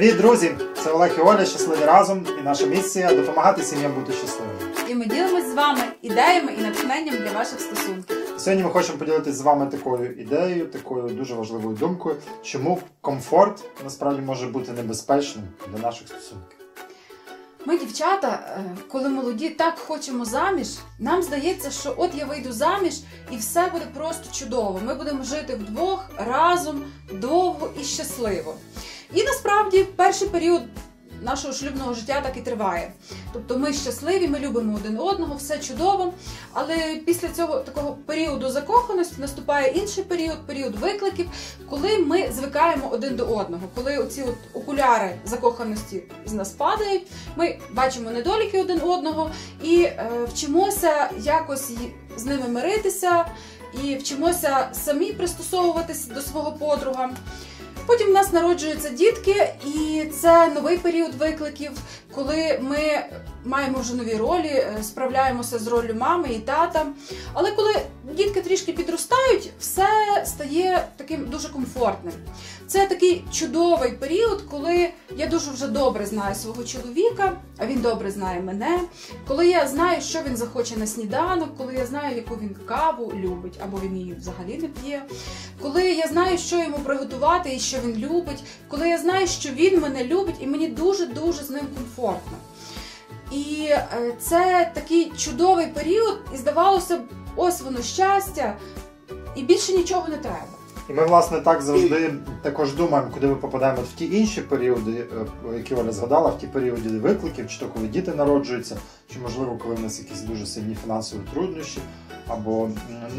Привіт, друзі! Це Олег і Оля, щасливі разом, і наша місія допомагати сім'ям бути щасливими. І ми ділимось з вами ідеями і натхненням для ваших стосунків. Сьогодні ми хочемо поділитися з вами такою ідеєю, такою дуже важливою думкою, чому комфорт насправді може бути небезпечним для наших стосунків. Ми, дівчата, е, коли молоді, так хочемо заміж. Нам здається, що от я вийду заміж і все буде просто чудово. Ми будемо жити вдвох разом довго і щасливо. І насправді перший період нашого шлюбного життя так і триває. Тобто ми щасливі, ми любимо один одного, все чудово. Але після цього такого періоду закоханості наступає інший період, період викликів, коли ми звикаємо один до одного, коли оці от окуляри закоханості з нас падають, ми бачимо недоліки один одного і е, вчимося якось з ними миритися, і вчимося самі пристосовуватися до свого подруга. Потім в нас народжуються дітки, і це новий період викликів, коли ми маємо вже нові ролі, е, справляємося з роллю мами і тата. Але коли дітки трішки підростають, все стає таким дуже комфортним. Це такий чудовий період, коли я дуже вже добре знаю свого чоловіка, а він добре знає мене. Коли я знаю, що він захоче на сніданок, коли я знаю, яку він каву любить, або він її взагалі не п'є. Коли я знаю, що йому приготувати і що він любить, коли я знаю, що він мене любить, і мені дуже дуже з ним комфортно. І е, це такий чудовий період, і здавалося б, ось воно щастя, і більше нічого не треба. І ми, власне, так завжди також думаємо, куди ми попадаємо в ті інші періоди, е, які Оля згадала, в ті періоди викликів, чи то коли діти народжуються, чи можливо, коли в нас якісь дуже сильні фінансові труднощі. Або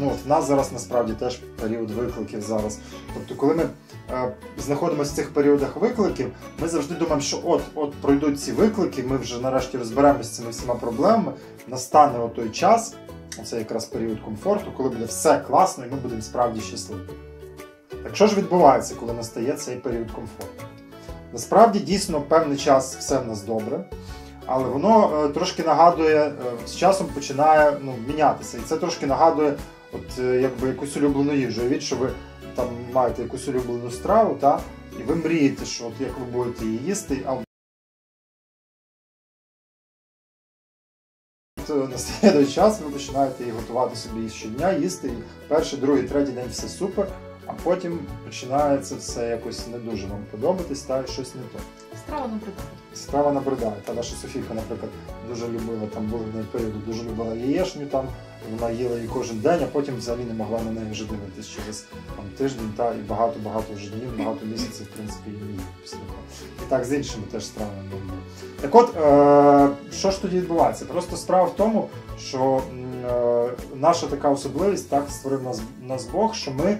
ну от в нас зараз насправді теж період викликів зараз. Тобто, коли ми знаходимося в цих періодах викликів, ми завжди думаємо, що от от пройдуть ці виклики, ми вже нарешті розберемося з цими всіма проблемами. Настане от той час, це якраз період комфорту, коли буде все класно, і ми будемо справді щасливі. Так що ж відбувається, коли настає цей період комфорту? Насправді дійсно певний час все в нас добре, але воно е, трошки нагадує, е, з часом починає ну, мінятися. І це трошки нагадує от, е, якби якусь улюблену їжу. Уявіть, що ви там маєте якусь улюблену страву, та, і ви мрієте, що от як ви будете її їсти, а настає той час, ви починаєте її готувати собі щодня, їсти, перший, другий, третій день все супер. А потім починається все якось не дуже вам подобатись, та щось не то. Страва придумати. Страва набридає. Та наша Софійка, наприклад, дуже любила там були в неї періоди, дуже любила яєшню там. Вона їла її кожен день, а потім взагалі не могла на неї вже дивитись через там, тиждень та і багато-багато вже днів, багато місяців, в принципі, їла після того. І так з іншими теж стравами було. Так от, е- що ж тоді відбувається? Просто справа в тому, що е- наша така особливість так створив нас, нас Бог, що ми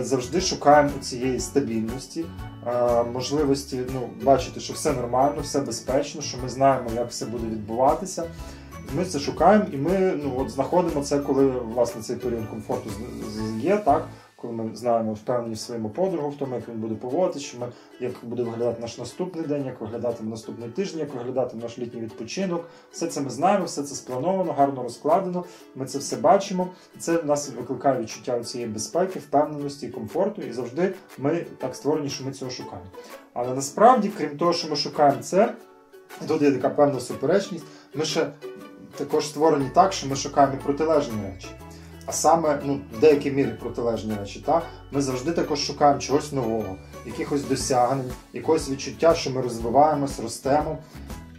завжди шукаємо цієї стабільності, е, можливості ну, бачити, що все нормально, все безпечно, що ми знаємо, як все буде відбуватися. Ми це шукаємо, і ми ну, от знаходимо це, коли власне цей період комфорту є, так? Коли ми знаємо, впевнені в своєму подругу, в тому, як він буде поводитися, що ми, як буде виглядати наш наступний день, як виглядатиме наступний тиждень, як виглядатиме наш літній відпочинок. Все це ми знаємо, все це сплановано, гарно розкладено. Ми це все бачимо. Це в нас викликає відчуття цієї безпеки, впевненості і комфорту. І завжди ми так створені, що ми цього шукаємо. Але насправді, крім того, що ми шукаємо це, тут є така певна суперечність. Ми ще також створені так, що ми шукаємо протилежні речі. А саме ну, в деякій мірі протилежні речі. Та? Ми завжди також шукаємо чогось нового, якихось досягнень, якогось відчуття, що ми розвиваємось, ростемо.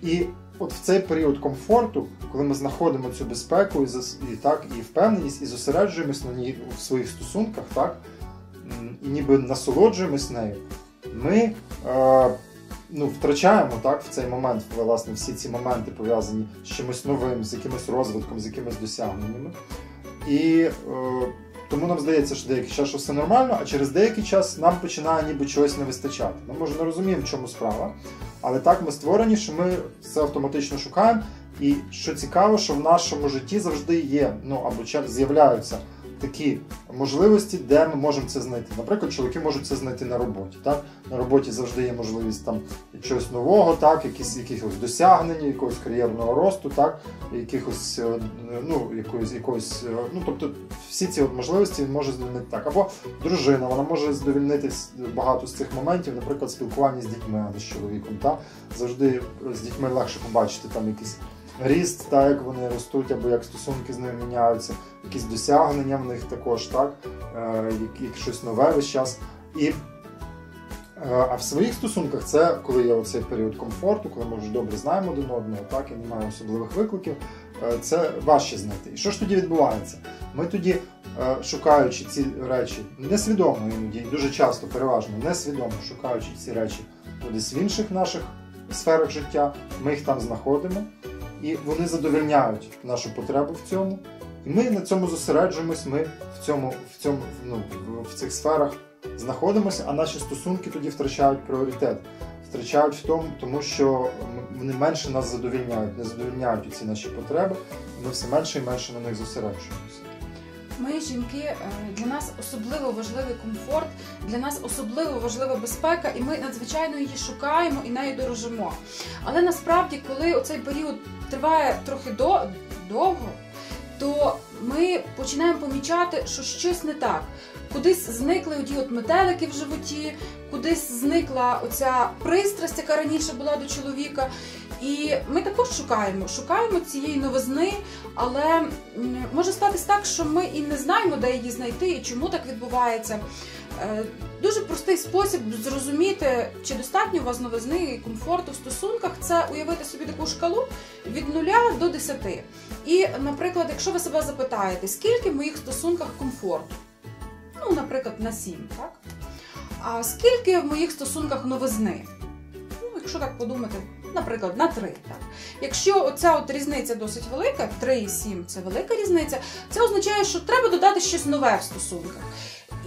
І от в цей період комфорту, коли ми знаходимо цю безпеку і, так, і впевненість, і зосереджуємось на ній в своїх стосунках, так? і ніби насолоджуємось нею, ми е, ну, втрачаємо так, в цей момент, власне, всі ці моменти пов'язані з чимось новим, з якимось розвитком, з якимись досягненнями. І е, тому нам здається, що деякий час що все нормально, а через деякий час нам починає ніби чогось не вистачати. Ми може не розуміємо, в чому справа, але так ми створені, що ми все автоматично шукаємо. І що цікаво, що в нашому житті завжди є, ну або з'являються такі можливості, де ми можемо це знайти. Наприклад, чоловіки можуть це знайти на роботі. Так? На роботі завжди є можливість там чогось нового, так, якісь якихось досягнень, якогось кар'єрного росту, так, якихось е, ну, якоїсь, якоїсь, е, ну тобто всі ці от можливості він може задовольнити так. Або дружина, вона може задовольнити с- багато з цих моментів, наприклад, спілкування з дітьми, а не з чоловіком. Так? Завжди з дітьми легше побачити там якийсь ріст, так, як вони ростуть, або як стосунки з ними міняються, якісь досягнення в них також, так, е, як, щось нове весь час. І Е, А в своїх стосунках це коли є оцей період комфорту, коли ми вже добре знаємо один одного, так і немає особливих викликів. е, Це важче знайти. І що ж тоді відбувається? Ми тоді, шукаючи ці речі, несвідомо іноді, дуже часто, переважно несвідомо шукаючи ці речі десь в інших наших сферах життя, ми їх там знаходимо, і вони задовільняють нашу потребу в цьому. І ми на цьому зосереджуємось, ми в цьому, в цьому ну, в- цих сферах знаходимося, а наші стосунки тоді втрачають пріоритет. Втрачають в тому, тому що вони менше нас задовільняють, не задовільняють ці наші потреби, і ми все менше і менше на них зосереджуємося. Ми, жінки, е, для нас особливо важливий комфорт, для нас особливо важлива безпека, і ми надзвичайно її шукаємо і нею дорожимо. Але насправді, коли оцей період триває трохи до, довго, то ми починаємо помічати, що щось не так. Кудись зникли оті от метелики в животі, кудись зникла оця пристрасть, яка раніше була до чоловіка. І ми також шукаємо, шукаємо цієї новизни, але може статись так, що ми і не знаємо, де її знайти і чому так відбувається. Е, Дуже простий спосіб зрозуміти, чи достатньо у вас новизни і комфорту в стосунках, це уявити собі таку шкалу від 0 до 10. І, наприклад, якщо ви себе запитаєте, скільки в моїх стосунках комфорту? Ну, наприклад, на 7, так? А скільки в моїх стосунках новизни? Ну, якщо так подумати, наприклад, на 3. Так? Якщо оця от різниця досить велика, 3 і 7 це велика різниця, це означає, що треба додати щось нове в стосунках.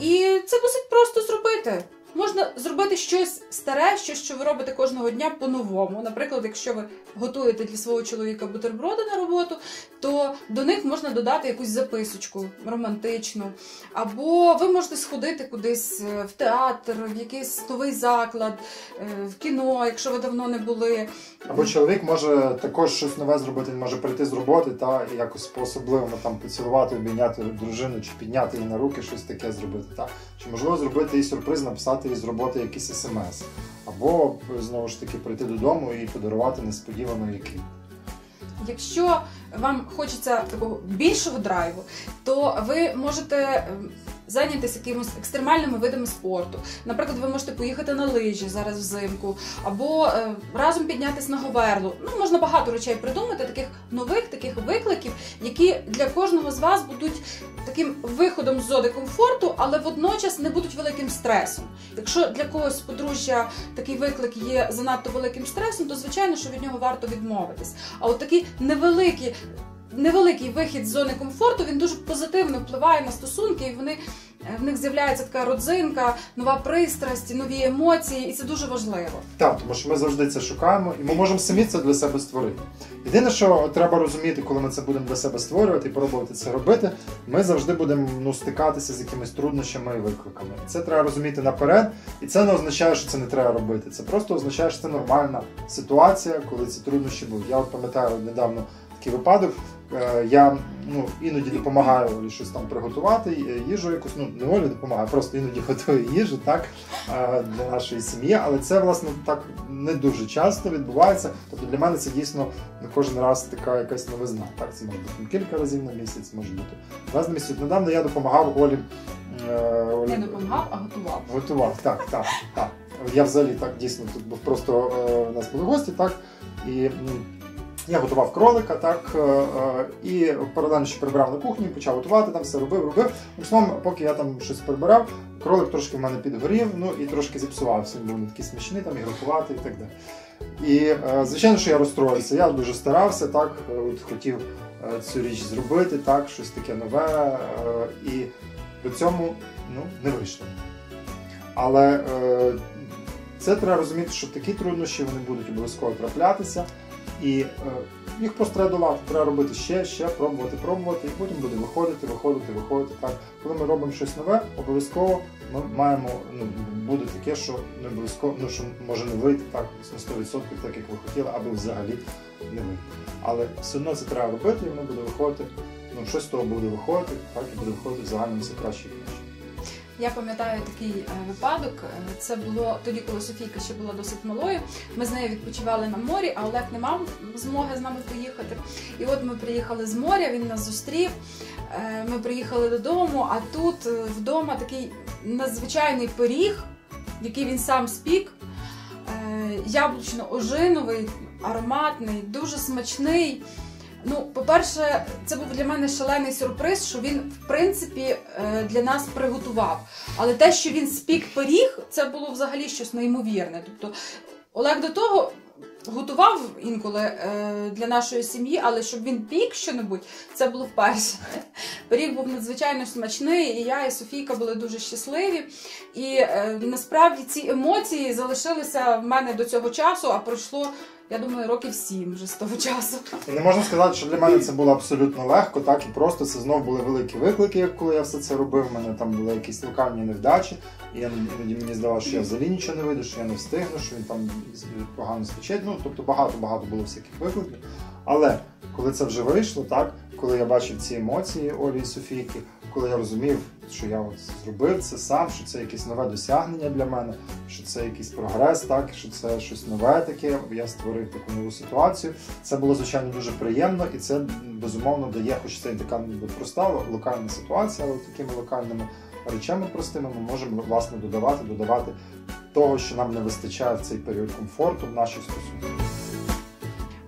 І це досить просто зробити. Можна зробити щось старе, щось, що ви робите кожного дня по-новому. Наприклад, якщо ви готуєте для свого чоловіка бутерброди на роботу, то до них можна додати якусь записочку романтичну. Або ви можете сходити кудись е, в театр, в якийсь новий заклад, е, в кіно, якщо ви давно не були. Або чоловік може також щось нове зробити, він може прийти з роботи та якось по-особливому там поцілувати, обійняти дружину, чи підняти її на руки, щось таке зробити. Та? Чи можливо зробити їй сюрприз, написати їй з роботи якийсь смс. Або знову ж таки прийти додому і подарувати несподівано який. Якщо вам хочеться такого більшого драйву, то ви можете ем, зайнятися якимось екстремальними видами спорту. Наприклад, ви можете поїхати на лижі зараз взимку, або е, разом піднятися на говерлу. Ну, можна багато речей придумати, таких нових, таких викликів, які для кожного з вас будуть таким виходом з зони комфорту, але водночас не будуть великим стресом. Якщо для когось з подружжя такий виклик є занадто великим стресом, то звичайно, що від нього варто відмовитись. А от такі невеликі. Невеликий вихід з зони комфорту він дуже позитивно впливає на стосунки, і вони в них з'являється така родзинка, нова пристрасть, нові емоції, і це дуже важливо. Так, тому що ми завжди це шукаємо, і ми можемо самі це для себе створити. Єдине, що треба розуміти, коли ми це будемо для себе створювати і пробувати це робити, ми завжди будемо ну, стикатися з якимись труднощами і викликами. Це треба розуміти наперед, і це не означає, що це не треба робити. Це просто означає, що це нормальна ситуація, коли ці труднощі будуть. Я от пам'ятаю недавно такий випадок. Е, Я ну, іноді допомагаю Олі щось там приготувати, е, їжу якусь, ну не Олі допомагаю, просто іноді готую їжу так, е, для нашої сім'ї. Але це власне так не дуже часто відбувається. Тобто для мене це дійсно не кожен раз така якась новизна. Так, це може бути кілька разів на місяць, може бути раз на місяць. Недавно я допомагав Олі. Олі Не допомагав, а готував. Готував, так, так, так. Я взагалі так дійсно тут був просто у нас були гості, так. І я готував кролика, так, е, е, і паралельно ще прибирав на кухні, почав готувати, там все робив, робив. Словом, поки я там щось прибирав, кролик трошки в мене підгорів, ну і трошки зіпсувався. Він був такий смачний, там і готувати і так далі. І е, звичайно, що я розстроївся. Я дуже старався, так, от хотів цю річ зробити, так, щось таке нове. І при цьому ну, не вийшло. Але це треба розуміти, що такі труднощі вони будуть обов'язково траплятися. І е, їх просто треба долати, треба робити ще, ще, пробувати, пробувати, і потім буде виходити, виходити, виходити. Так, коли ми робимо щось нове, обов'язково ми маємо ну, буде таке, що не обов'язково, ну що може не вийти так на 100%, так як ви хотіли, або взагалі не вийти. Але все одно це треба робити, і воно буде виходити. Ну, щось з того буде виходити, так і буде виходити в загальному все краще. Я пам'ятаю такий е, випадок. Е, Це було тоді, коли Софійка ще була досить малою. Ми з нею відпочивали на морі, а Олег не мав змоги з нами поїхати. І от ми приїхали з моря, він нас зустрів. Е, Ми приїхали додому, а тут вдома такий надзвичайний пиріг, який він сам спік. Яблучно-ожиновий, ароматний, дуже смачний. Ну, по-перше, це був для мене шалений сюрприз, що він, в принципі, е, для нас приготував. Але те, що він спік пиріг, це було взагалі щось неймовірне. Тобто, Олег до того готував інколи е, для нашої сім'ї, але щоб він пік що-небудь, це було вперше. Пиріг був надзвичайно смачний, і я, і Софійка були дуже щасливі. І е, насправді ці емоції залишилися в мене до цього часу, а пройшло, я думаю, років сім вже з того часу. Не можна сказати, що для мене це було абсолютно легко, так і просто це знов були великі виклики, як коли я все це робив. У мене там були якісь локальні невдачі. І я іноді мені здавалося, що я взагалі нічого не вийду, що я не встигну, що він там погано спечить. Ну тобто багато-багато було всяких викликів. Але коли це вже вийшло, так коли я бачив ці емоції Олі і Софійки, коли я розумів, що я от зробив це сам, що це якесь нове досягнення для мене, що це якийсь прогрес, так що це щось нове таке. Я створив таку нову ситуацію. Це було звичайно дуже приємно, і це безумовно дає, хоч це і така ніби проста локальна ситуація, але такими локальними речами простими ми можемо власне додавати, додавати того, що нам не вистачає в цей період комфорту в наших стосунках.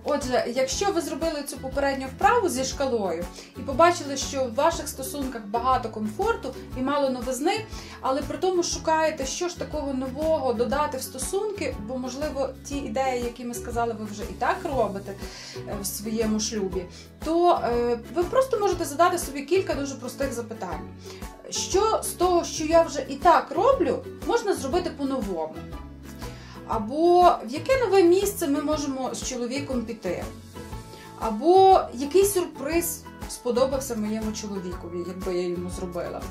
Отже, якщо ви зробили цю попередню вправу зі шкалою і побачили, що в ваших стосунках багато комфорту і мало новизни, але при тому шукаєте, що ж такого нового додати в стосунки, бо можливо ті ідеї, які ми сказали, ви вже і так робите е, в своєму шлюбі, то е, ви просто можете задати собі кілька дуже простих запитань. Що з того, що я вже і так роблю, можна зробити по-новому? Або в яке нове місце ми можемо з чоловіком піти? Або який сюрприз сподобався моєму чоловікові, якби я йому зробила.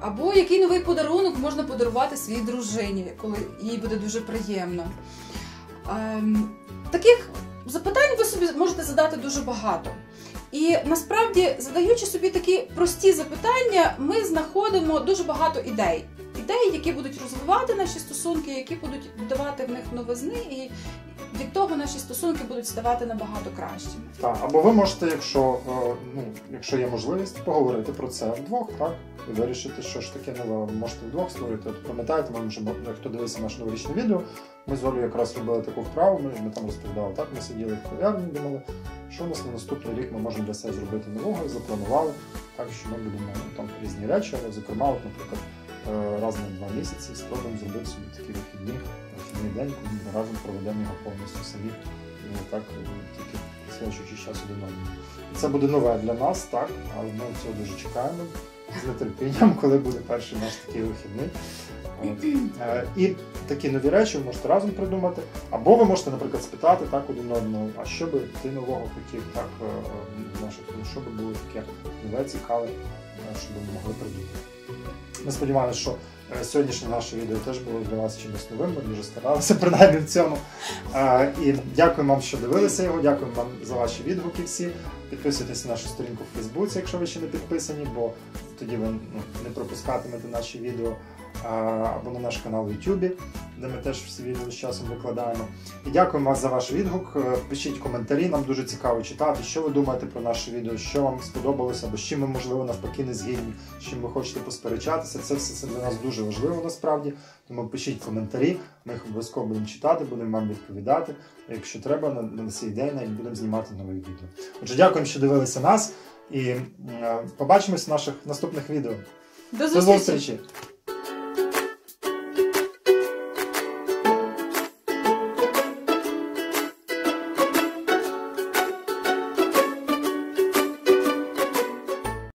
Або який новий подарунок можна подарувати своїй дружині, коли їй буде дуже приємно. Ем, таких запитань ви собі можете задати дуже багато. І насправді, задаючи собі такі прості запитання, ми знаходимо дуже багато ідей. Ідеї, які будуть розвивати наші стосунки, які будуть додавати в них новизни, і від того наші стосунки будуть ставати набагато кращими. Так, або ви можете, якщо е, ну, якщо є можливість, поговорити про це вдвох, так? І вирішити, що ж таке нове. Ви можете вдвох створити. От пам'ятаєте, ми вже хто дивився наше новорічне відео, ми з Олею якраз робили таку вправу, ми, ми там розповідали, так, ми сиділи в кав'ярні, думали, що у нас на наступний рік ми можемо для себе зробити нового, запланували, так що ми будемо ну, там різні речі, але зокрема, от, наприклад, раз на два місяці спробуємо зробити собі такі вихідні, вихідний день, коли ми разом проведемо його повністю самі. І так е, тільки присвячуючи час один одному. Це буде нове для нас, так, але ми цього дуже чекаємо з нетерпінням, коли буде перший наш такий вихідний. Е, І такі нові речі ви можете разом придумати. Або ви можете, наприклад, спитати так один одного, а що би ти нового хотів, так, е, ну, що би було таке нове, цікаве, е, що би ми могли придумати. Ми сподіваємося, що е, сьогоднішнє наше відео теж було для вас чимось новим, ми дуже старалися принаймні в цьому. Е, І дякую вам, що дивилися його. Дякую вам за ваші відгуки всі. Підписуйтесь на нашу сторінку в Фейсбуці, якщо ви ще не підписані, бо тоді ви ну, не пропускатимете наші відео або на наш канал в YouTube, де ми теж всі відео з часом викладаємо. І дякуємо вас за ваш відгук. Е, Пишіть коментарі, нам дуже цікаво читати, що ви думаєте про наше відео, що вам сподобалося, або з чим ми, можливо, навпаки, не згідні, з чим ви хочете посперечатися. Це все це для нас дуже важливо насправді. Тому пишіть коментарі, ми їх обов'язково будемо читати, будемо вам відповідати. Якщо треба, на, на цей день навіть будемо знімати нове відео. Отже, дякуємо, що дивилися нас, і е, побачимось в наших наступних відео. До До зустрічі! зустрічі!